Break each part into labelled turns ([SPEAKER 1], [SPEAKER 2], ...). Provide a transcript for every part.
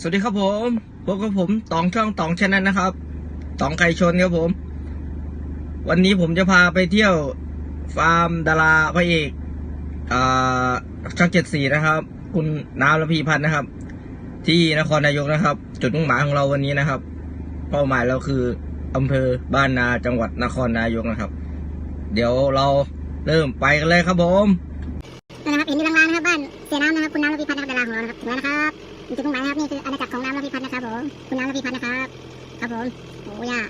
[SPEAKER 1] สวัสดีครับผมพบกับผมตองช่องตองชแนะนะครับตองไก่ชนครับผม วันนี้ผมจะพาไปเที่ยวฟาร์มดาราพระเอกอ่าช่องเจ็ดสี่นะครับ คุณน้ำระพีพันธ์นะครับ ที่นครนายกนะครับ จุดมุ่งหมายของเราวันนี้นะครับ เป้าหมายเราคืออำเภอบ้านนาจังหวัดนครนายกนะครับ เดี๋ยวเราเริ่มไปกันเลยครับผม
[SPEAKER 2] โอ้ย่า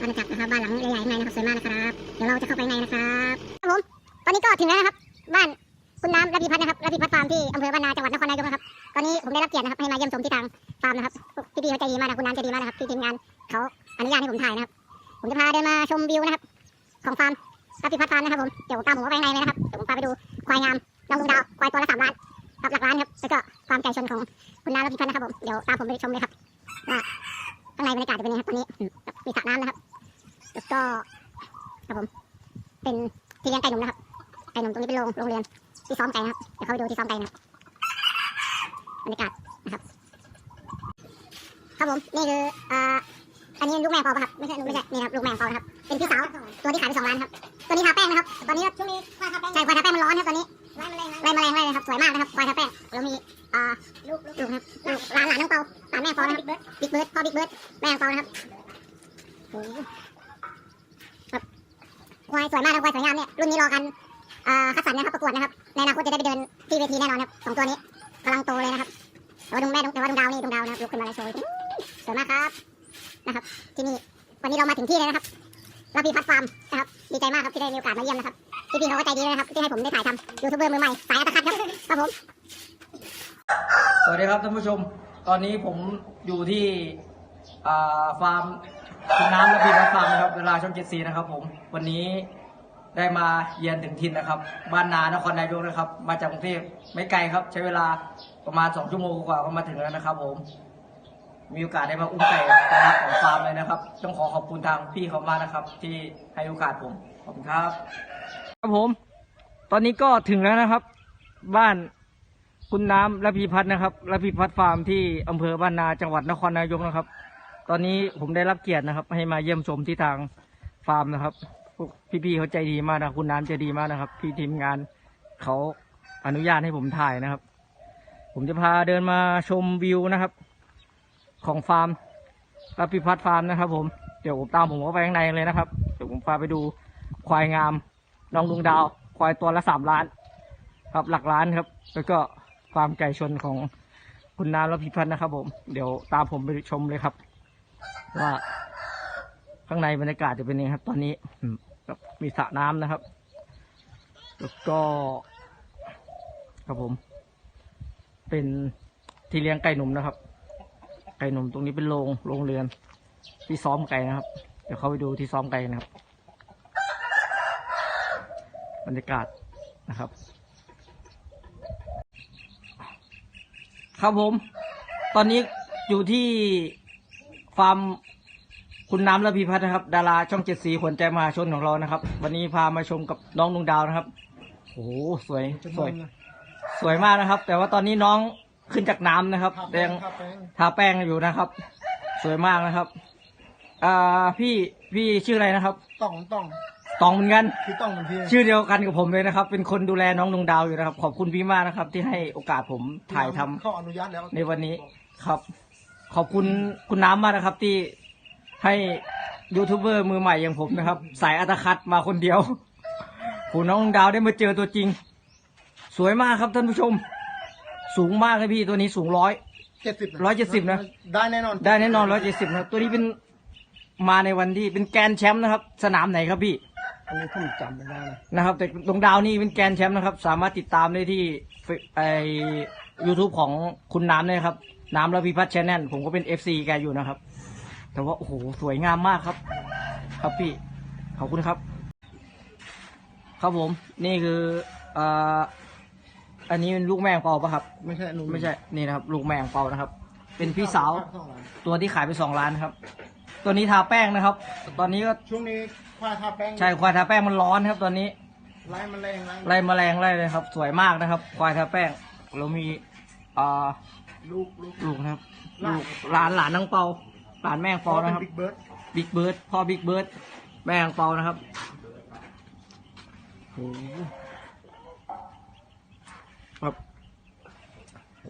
[SPEAKER 2] อาณาจักรนะครับบ้านหลังใหญ่ๆข้างในนะครับสวยมากนะครับเดี๋ยวเราจะเข้าไปในนะครับครับผมตอนนี้ก็ถึงแล้วนะครับ บ้านคุณน้ำระพีพัฒน์นะครับระพีพัฒน์ฟาร์มที่อำเภอบ้านนาจังหวัดนครนายกนะครับตอนนี้ผมได้รับเกียรตินะครับให้มาเยี่ยมชมที่ทางฟาร์มนะครับพี่ๆเขาใจดีมากนะคุณน้ำใจดีมากนะครับที่ทีมงานเขาอนุญาตให้ผมถ่ายนะครับ ผมจะพาเดินมาชมวิวนะครับ ของฟาร์มระพีพัฒน์ฟาร์มนะครับผมเดี๋ยวตามผมเข้าไปในเลยนะครับเดี๋ยวผมพาไปดูควายงามน้องลุงดาวควายตัวละสามล้านครับหลักล้านครับแล้วก็ความใจชนของคุณน้าและพีพันธ์นะครับผมเดี๋ยวตามผมไปชมเลยครับ รรยากาศนะครับ ครับผม นี่คืออ่าอันนี้ลูกแมวเปล่าปะครับ ไม่ใช่ไม่ใช่ นี่ครับลูกแมวเปล่านะครับ เป็นพี่สาว ตัวที่ขายไปสองล้านครับ ตัวนี้ทาแป้งนะครับ ตอนนี้ช่วงนี้ควายทาแป้ง ใช่ควายทาแป้งมันร้อนครับตอนนี้ไล่แมลงไล่แมลงไล่เลยครับ สวยมากนะครับควายทาแป้ง แล้วมีอ่าลูกลูกครับลูกหลานหลานน้องเปาหลานแม่เปานะครับบิ๊กเบิร์ดพ่อบิ๊กเบิร์ดแม่เปานะครับโอ้โหครับควายสวยมากนะควายสวยงามเนี่ย รุ่นนี้รอกันอ่าคัดสรรนะครับประกวดนะครับ ในอนาคตจะได้ไปเดินที่เวทีแน่นอนครับสองตัวนี้ กำลังโตเลยนะครับแต่ว่าดวงแม่ดวงแต่ว่าดวงดาวนี่ดวงดาวนะครับลุกขึ้นมาเลยโชว์สวยมากครับนะครับ ที่นี่วันนี้เรามาถึงที่เลยนะครับลาพีพัดฟาร์มนะครับดีใจมากครับที่ได้มีโอกาสมาเยี่ยมนะครับพี่ๆเขาก็ใจดีเลยนะครับที่ให้ผมได้ถ่ายทำยูทูบเบอร์มือใหม่สายอัตคัดครับครับผม
[SPEAKER 1] สวัสดีครับท่านผู้ชม ตอนนี้ผมอยู่ที่ฟาร์มคุณน้ำและพีพัฒน์ฟาร์มนะครับเวลาช่องเจ็ดสีนะครับผมวันนี้ ได้มาเยือนถึงถิ่นนะครับ บ้านนานครนายกนะครับ มาจากกรุงเทพไม่ไกลครับ ใช้เวลาประมาณสองชั่วโมงกว่าก็มาถึงแล้วนะครับ ผม มีโอกาสได้มาอุ้มไก่ตัวรักของฟาร์มเลยนะครับ ต้องขอขอบคุณทางพี่เขามากนะครับ ที่ให้โอกาสผมขอบคุณครับ ครับผม ตอนนี้ก็ถึงแล้วนะครับ บ้านคุณน้ำระพีพัฒน์นะครับระพีพัฒน์ฟาร์มที่อำเภอบ้านนาจังหวัดนครนายกนะครับ ตอนนี้ผมได้รับเกียรตินะครับ ให้มาเยี่ยมชมที่ทางฟาร์มนะครับ พวกพี่ๆเขาใจดีมากนะคุณน้ำใจดีมากนะครับ พี่ทีมงานเขาอนุญาตให้ผมถ่ายนะครับ ผมจะพาเดินมาชมวิวนะครับ ของฟาร์มระพีพัฒน์ฟาร์มนะครับ ผมเดี๋ยวผมตามผมเข้าไปข้างในเลยนะครับเดี๋ยวผมพาไปดูควายงามน้องดวงดาว ควายตัวละสามล้าน ครับหลักล้านครับ แล้วก็ฟาร์มไก่ชนของคุณน้ำและพิพัฒน์นะครับ ผมเดี๋ยวตามผมไปชมเลยครับ ว่าข้างในบรรยากาศจะเป็นยังไงครับ ตอนนี้อืม ครับมีสระน้ำนะครับ แล้วก็ครับผม เป็นที่เลี้ยงไก่หนุ่มนะครับ ไก่หนุ่มตรงนี้เป็นโรงโรงเรือน ที่ซ้อมไก่นะครับ เดี๋ยวเข้าไปดูที่ซ้อมไก่นะครับ บรรยากาศนะครับ ครับผม ตอนนี้อยู่ที่ฟาร์ม คุณน้ำระพีพัฒน์นะครับ ดาราช่องเจ็ดสีขวัญใจมหาชนของเรานะครับ วันนี้พามาชมกับน้องดวงดาวนะครับ โอ้โหสวยสวย สวยมากนะครับ แต่ว่าตอนนี้น้องขึ้นจากน้ำนะครับแดงทาแป้งอยู่นะครับ สวยมากนะครับ อ่าพี่พี่ชื่ออะไรนะครับ
[SPEAKER 3] ต้องต้อง
[SPEAKER 1] ตองเหมือนกัน
[SPEAKER 3] คือต้องมันพี่
[SPEAKER 1] ชื่อเดียวกันกับผมเลยนะครับ เป็นคนดูแลน้องดวงดาวอยู่นะครับ ขอบคุณพี่มากนะครับ ที่ให้โอกาสผมถ่ายทำ
[SPEAKER 3] เขาอนุญาตแล้ว
[SPEAKER 1] ในวันนี้ครับ ขอบคุณคุณน้ำมากนะครับ ที่ ให้ยูทูบเบอร์มือใหม่อย่างผมนะครับ สายอัตคัดมาคนเดียวผู้น้องดาวได้มาเจอตัวจริง สวยมากครับท่านผู้ชม สูงมากเลยพี่ตัวนี้สูงร้อย
[SPEAKER 3] เจ็ดสิบ
[SPEAKER 1] 170นะ
[SPEAKER 3] ได้แน่นอน
[SPEAKER 1] ได้แน่นอนร้อยเจ็ดสิบนะตัวนี้เป็นมาในวันที่เป็นแกรนด์แชมป์นะครับ สนามไหนครับพี่
[SPEAKER 3] อันนี้ผมจำไม่ได้นะ
[SPEAKER 1] นะครับ แต่ดวงดาวนี่เป็นแกรนด์แชมป์นะครับ สามารถติดตามได้ที่เฟไอยูทูบของคุณน้ำเนี่ยครับ น้ำระพิพัฒน์ชแนลผมก็เป็นเอฟซีแกอยู่นะครับ แต่ว่าโอ้โหสวยงามมากครับ ครับพี่ขอบคุณครับ ครับผม นี่คืออ่าอันนี้เป็นลูกแมงเปาปะครับ
[SPEAKER 3] ไม่ใช่หนู
[SPEAKER 1] ไม่ใช่นี่นะครับ ลูกแมงเปานะครับ เป็นพี่สาว
[SPEAKER 3] สองล้าน
[SPEAKER 1] ตัวที่ขายไปสองล้านครับ ตัวนี้ทาแป้งนะครับ ตอนนี้ก็
[SPEAKER 3] ช่วงนี้ควายทาแป้ง
[SPEAKER 1] ใช่ควายทาแป้งมันร้อนครับ ตอนนี้
[SPEAKER 3] ไล่แมันแรงไล่
[SPEAKER 1] ไล่แมลงไล่เลยครับ สวยมากนะครับ ควายทาแป้งเรามีอ่า
[SPEAKER 3] ลูกลูก
[SPEAKER 1] ลูกนะครับ
[SPEAKER 3] หลาน
[SPEAKER 1] ลูกหลานหลานนางเปา หลานแม่ง
[SPEAKER 3] พอ
[SPEAKER 1] เปา
[SPEAKER 3] เป็
[SPEAKER 1] นะ
[SPEAKER 3] น
[SPEAKER 1] ครับ
[SPEAKER 3] บิ๊กเบิร์ด
[SPEAKER 1] บิ๊กเบิร์ดพ่อบิ๊กเบิร์ดแม่นางเปานะครับโอ้โหแบบ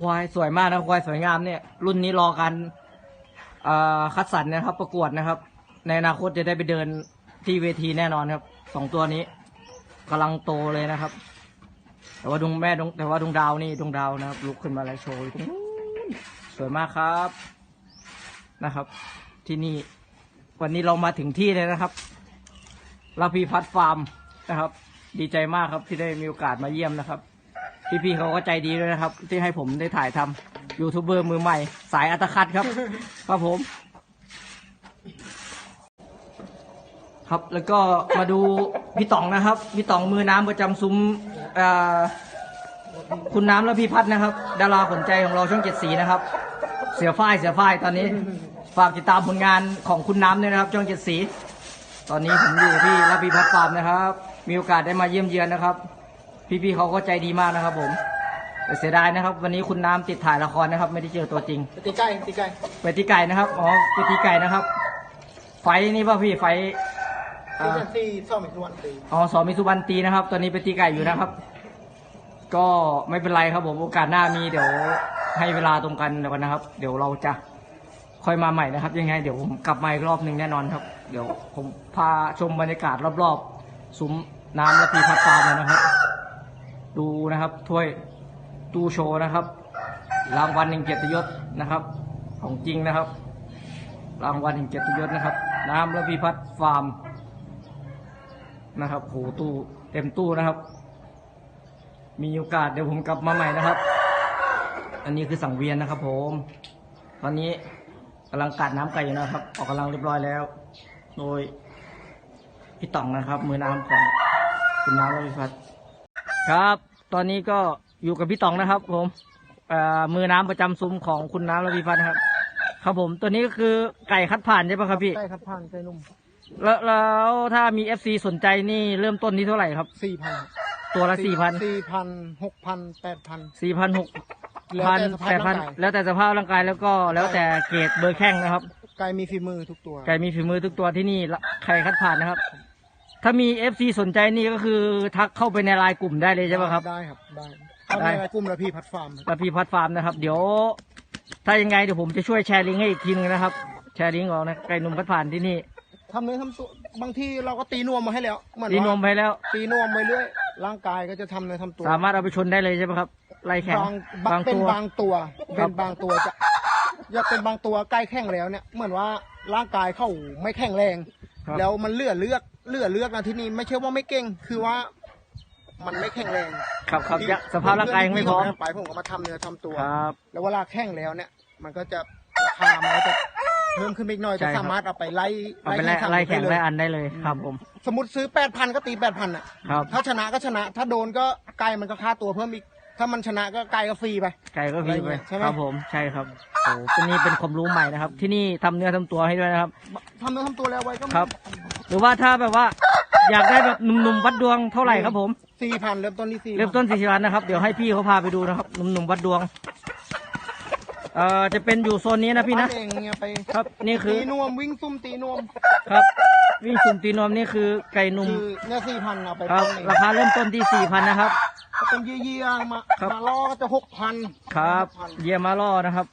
[SPEAKER 1] ควายสวยมากนะควายสวยงามเนี่ย รุ่นนี้รอการเอ่อคัดสรรนะครับ ประกวดนะครับ ในอนาคตจะได้ไปเดินที่เวทีแน่นอนครับสองตัวนี้กำลังโตเลยนะครับ แต่ว่าดวงแม่ดวงแต่ว่าดวงดาวนี่ดวงดาวนะครับลุกขึ้นมาแล้วโชว์อยู่ตรงนู้นสวยมากครับ นะครับ ที่นี่วันนี้เรามาถึงที่เลยนะครับลาพีพัฒน์ฟาร์มนะครับ ดีใจมากครับที่ได้มีโอกาสมาเยี่ยมนะครับ พี่ๆเขาก็ใจดีด้วยนะครับ ที่ให้ผมได้ถ่ายทำยูทูบเบอร์มือใหม่ สายอัตคัดครับ ครับผม ครับแล้วก็มาดูพี่ต๋องนะครับพี่ต๋องมือน้ำประจำซุ้มเอ่อคุณน้ำและพี่พัฒน์นะครับ ดาราขนใจของเราช่องเจ็ดสีนะครับ เสือฝ้ายเสือฝ้ายตอนนี้ ฝากติดตามผลงานของคุณน้ำด้วยนะครับช่องเจ็ดสี ตอนนี้ผมอยู่ที่รับพีพัฒน์ฟาร์มนะครับ มีโอกาสได้มาเยี่ยมเยือนนะครับ พี่ๆเขาก็ใจดีมากนะครับ ผมแต่เสียดายนะครับ วันนี้คุณน้ำติดถ่ายละครนะครับ ไม่ได้เจอตัวจริง
[SPEAKER 3] ตีใกล้ตีใกล้
[SPEAKER 1] ไปตีไก่นะครับอ๋อไปตีไก่นะครับ ไฟนี่ป่ะพี่ไฟ
[SPEAKER 3] ตี
[SPEAKER 1] อ่า
[SPEAKER 3] เซนซี่ซ่อมอีกทุกวันตี
[SPEAKER 1] อ๋อสอมิสุบันตีนะครับ ตอนนี้ไปตีไก่อยู่นะครับ ก็ไม่เป็นไรครับผม โอกาสหน้ามีเดี๋ยวให้เวลาตรงกันเดี๋ยวกันนะครับ เดี๋ยวเราจะ ค่อยมาใหม่นะครับ ยังไง เดี๋ยวผมกลับมาอีกรอบหนึ่งแน่นอนครับ เดี๋ยวผมพาชมบรรยากาศรอบๆซุ้มน้ำและพีพัดฟาร์มเลยนะครับ ดูนะครับถ้วยตู้โชว์นะครับ รางวัลแห่งเกียรติยศนะครับ ของจริงนะครับ รางวัลแห่งเกียรติยศนะครับ น้ำและพีพัดฟาร์มนะครับโหตู้เต็มตู้นะครับ มีโอกาสเดี๋ยวผมกลับมาใหม่นะครับ อันนี้คือสังเวียนนะครับผม ตอนนี้ กำลังกัดน้ำไก่อยู่นะครับ ออกกำลังเรียบร้อยแล้ว โดยพี่ต่องนะครับ มือน้ำของคุณน้ำและพิพัฒน์ครับ ตอนนี้ก็อยู่กับพี่ต่องนะครับ ผมเอ่อมือน้ำประจำซุ้มของคุณน้ำและพิพัฒน์นะครับ ครับผม ตัวนี้ก็คือไก่คัดผ่านใช่ปะครับพี่
[SPEAKER 3] ใกล้ครับผ่านใกล้นุ่ม
[SPEAKER 1] แล้วแล้วถ้ามี FC สนใจนี่เริ่มต้นที่เท่าไหร่ครับ
[SPEAKER 3] สี่พัน
[SPEAKER 1] ตัวละสี่พัน
[SPEAKER 3] สี่พันหกพันแปดพัน
[SPEAKER 1] สี่พันหก
[SPEAKER 3] แล้ว
[SPEAKER 1] พัน
[SPEAKER 3] แต่สภาพ
[SPEAKER 1] แปดพัน
[SPEAKER 3] ร่างกาย
[SPEAKER 1] แล้วแต่สภาพร่างกายแล้วก็แล้วแต่เกรดเบอร์แข้งนะครับ
[SPEAKER 3] ไก่มีฝีมือทุกตัว
[SPEAKER 1] ไก่มีฝีมือทุกตัวที่นี่ละใครคัดผ่านนะครับ ถ้ามี FC สนใจนี่ก็คือทักเข้าไปในไลน์กลุ่มได้เลยใช่ไหมครับ
[SPEAKER 3] ได้ครับ ได้เข้า
[SPEAKER 1] ได้
[SPEAKER 3] ในกลุ่มระพีพัดฟาร์ม
[SPEAKER 1] ปพีพัดฟาร์มนะครับ เดี๋ยวถ้ายังไงเดี๋ยวผมจะช่วยแชร์ลิงก์ให้อีกทีนึงนะครับ แชร์ลิงก์ออกนะไก่หนุ่มคัดผ่านที่นี่
[SPEAKER 3] ทำเนื้อทำตัวบางทีเราก็ตีนวมมาให้แล้วเหมือน
[SPEAKER 1] ดีน
[SPEAKER 3] ว่าม
[SPEAKER 1] ไปแล้ว
[SPEAKER 3] ตีนวมไปเรื่อยร่างกายก็จะทำเนื้อทำตัว
[SPEAKER 1] สามารถเอาไปชนได้เลยใช่ไหมครับ ไล่แข่ง
[SPEAKER 3] บางบางเป็น
[SPEAKER 1] ตัว
[SPEAKER 3] บางตัว
[SPEAKER 1] ครั
[SPEAKER 3] เป็
[SPEAKER 1] บ
[SPEAKER 3] นบางตัวจะจะเป็นบางตัวใกล้แข็งแล้วเนี่ย เหมือนว่าร่างกายเขาไม่แข็งแรง
[SPEAKER 1] ครับ
[SPEAKER 3] แล้วมันเลือดเลือกเลือดเลือกนะที่นี่ไม่ใช่ว่าไม่เก่ง คือว่า มันไม่แข็งแรง
[SPEAKER 1] ครับครับยังสภาพร่างกายยังไม่พร้อม
[SPEAKER 3] ไปผมก็มาทำเนื้อทำตัว
[SPEAKER 1] ครับ
[SPEAKER 3] แล้วเวลาแข็งแล้วเนี่ย มันก็จะราคามันก็จะเพิ่มขึ้นไปอีกหน่อย
[SPEAKER 1] ใช่
[SPEAKER 3] จะ
[SPEAKER 1] ครับ
[SPEAKER 3] สามารถเอาไปไล่
[SPEAKER 1] เอาไปไล่
[SPEAKER 3] ขัน
[SPEAKER 1] ไล่แข่ง
[SPEAKER 3] ด้เย
[SPEAKER 1] ไล่อันได้เลยครับผม
[SPEAKER 3] สมมติซื้อแปดพันก็ตีแปดพันอะ
[SPEAKER 1] ครับ
[SPEAKER 3] ถ้าชนะก็ชนะ ถ้าโดนก็ไก่มันก็ค่าตัวเพิ่มอีก ถ้ามันชนะก็ไก่ก็ฟรีไป
[SPEAKER 1] ไก่ก็พี่ไป
[SPEAKER 3] ใช่ไหม
[SPEAKER 1] ครับผมใช่ครับโอ้ที่นี่เป็นความรู้ใหม่นะครับ ที่นี่ทำเนื้อทำตัวให้ด้วยนะครับ
[SPEAKER 3] ทำเนื้อทำตัวแล้วไว้ก็
[SPEAKER 1] ครับ หรือว่าถ้าแบบว่า อยากได้แบบหนุ่มๆวัดดวงเท่าไหร่ครับผม
[SPEAKER 3] สี่พันเริ่มต้นที่สี่
[SPEAKER 1] เริ่มต้นสี่สิบวันนะครับ เดี๋ยวให้พี่เขาพาไปดูนะครับ หนุ่มๆวัดดวง เอ่อ จะเป็นอยู่โซนนี้นะพี่นะ
[SPEAKER 3] เองเนี่ยไป
[SPEAKER 1] ครับ นี่คือ
[SPEAKER 3] ตีนวมวิ่งซุ่มตีนวม
[SPEAKER 1] ครับ วิ่งสุ่มตีนวมนี่คือไก่หนุ่ม
[SPEAKER 3] คือเนี่ยสี่พันเอาไป
[SPEAKER 1] ครับ
[SPEAKER 3] ต้นเอง
[SPEAKER 1] ราคาเริ่มต้นที่สี่พันนะครับ
[SPEAKER 3] ถ้า เป็นเยี่ยๆมา
[SPEAKER 1] ครับ
[SPEAKER 3] มาล่อก็จะหกพัน
[SPEAKER 1] ครับ เยยมาล่อนะครับ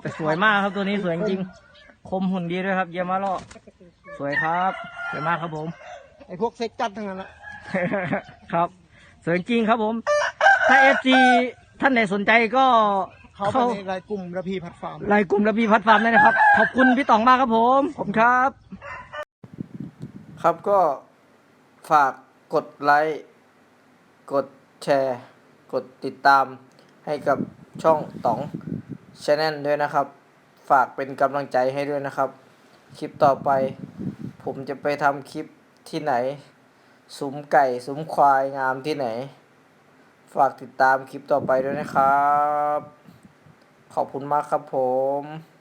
[SPEAKER 1] แต่สวยมากครับตัวนี้สวยจริงๆคมหุ่นดีด้วยครับ เยยมาล่อสวยครับสวยมากครับผม
[SPEAKER 3] ไอ้พวกเซ็กจัดทั้งนั้นแหละ
[SPEAKER 1] ครับสวยจริงครับผม ถ้าเอฟซีท่านไหนสนใจก็
[SPEAKER 3] เขาไป
[SPEAKER 1] เข้า
[SPEAKER 3] ในรายกลุ่มระพีพัดฟาร์ม
[SPEAKER 1] ไลน์กลุ่มระพีพัฒน์ฟาร์มได้นะครับ ขอบคุณพี่ต๋องมากครับผมขอบคุณครับ ครับก็ฝากกดไลค์ กด แชร์ กดติดตามให้กับช่องต๋องชาแนลด้วยนะครับ ฝากเป็นกำลังใจให้ด้วยนะครับ คลิปต่อไป ผมจะไปทำคลิปที่ไหนซุ้มไก่ซุ้มควายงามที่ไหน ฝากติดตามคลิปต่อไปด้วยนะครับ ขอบคุณมากครับผม